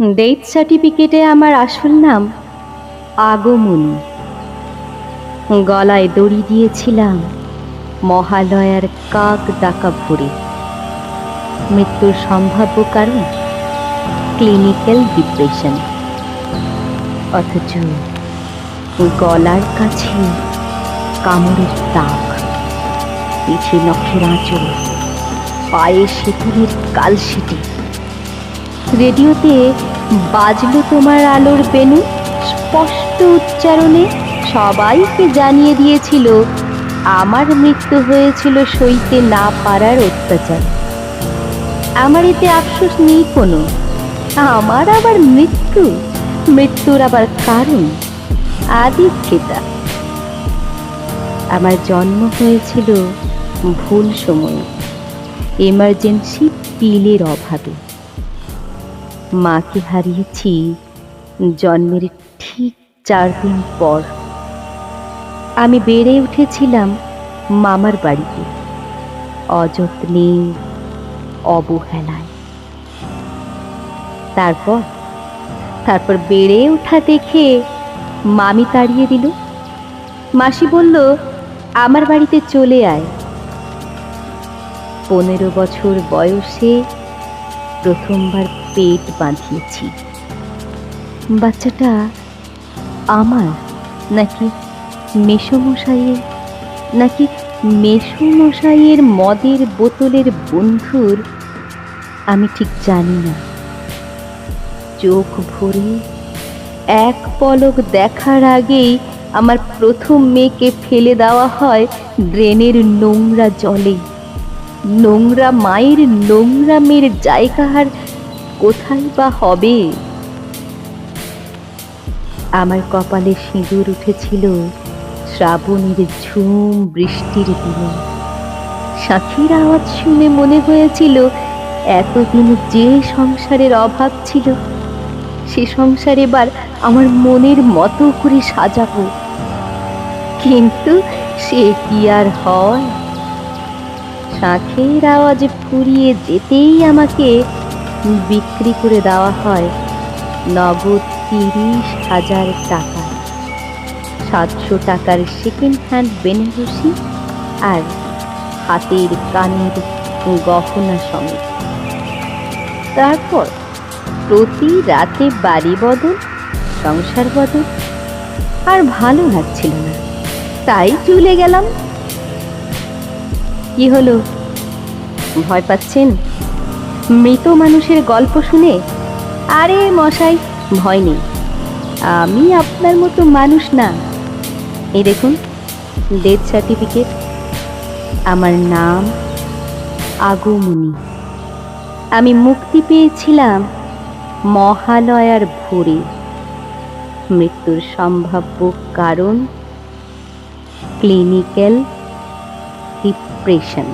Death সার্টিফিকেটে আমার আসল নাম আগমনী। গলায় দড়ি দিয়েছিলাম মহালয়ার কাক ডাকা ভরে। মৃত্যুর সম্ভাব্য কারণ? ক্লিনিক্যাল ডিপ্রেশন অথচ গলার কাছে কামড়ের দাগ, পিঠে নখের আঁচল, পায়ে সেতুরের কালশিটি রেডিওতে বাজলো তোমার আলোর বেনু। স্পষ্ট উচ্চারণে সবাইকে জানিয়ে দিয়েছিল, আমার মৃত্যু হয়েছিল সইতে না পারার অত্যাচার। আমার এতে আফসোস নেই কোনো। আমার আবার মৃত্যু? মৃত্যুর আবার কারণ? আদিক্ষেতা আমার জন্ম হয়েছিল ভুল সময়ে এমার্জেন্সি পিলের অভাবে। মাকে হারিয়েছি জন্মের ঠিক চার দিন পর। আমি বেড়ে উঠেছিলাম মামার বাড়িতে, অযত্নে, অবহেলায়। তারপর তারপর বেড়ে ওঠা দেখে মামি তাড়িয়ে দিল। মাসি বলল, আমার বাড়িতে চলে আয়। পনেরো বছর বয়সে প্রথমবার পেট বাঁধিয়েছি। বাচ্চাটা আমার নাকি মেসমশাইয়ের নাকি মেসমশাইয়ের মদের বোতলের বন্ধুর? আমি ঠিক জানি না। চোখ ভরে এক পলক দেখার আগেই আমার প্রথম মেয়েকে ফেলে দেওয়া হয় ড্রেনের নোংরা জলে। নোংরা মায়ের নোংরা মেয়ের জায়গা আর কোথায় বা হবে? আমার কপালে সিঁদুর উঠেছিল শ্রাবণের ঝুম বৃষ্টির দিনে। সাথীর আওয়াজ শুনে মনে হয়েছিল এতদিন যে সংসারের অভাব ছিল, সে সংসার এবার আমার মনের মতো করে সাজাবো। কিন্তু সে কি আর হয়? শাঁখের আওয়াজে ফুরিয়ে যেতেই আমাকে বিক্রি করে দেওয়া হয় নগদ তিরিশ হাজার টাকা। সাতশো টাকার সেকেন্ড হ্যান্ড বেনারসি আর হাতের কানের গহনা সমেত। তারপর প্রতি রাতে বাড়ি বদল, সংসার বদল, আর ভালো লাগছিল না। তাই চলে গেলাম কি হলো? ভয় পাচ্ছেন? মৃত মানুষের গল্প শুনে? আরে মশাই, ভয় নেই। আমি আপনার মতো মানুষ না। এই দেখুন ডেথ সার্টিফিকেট আমার নাম আগমনী। আমি মুক্তি পেয়েছিলাম মহালয়ার ভোরে। মৃত্যুর সম্ভাব্য কারণ ক্লিনিক্যাল ডিপ্রেশন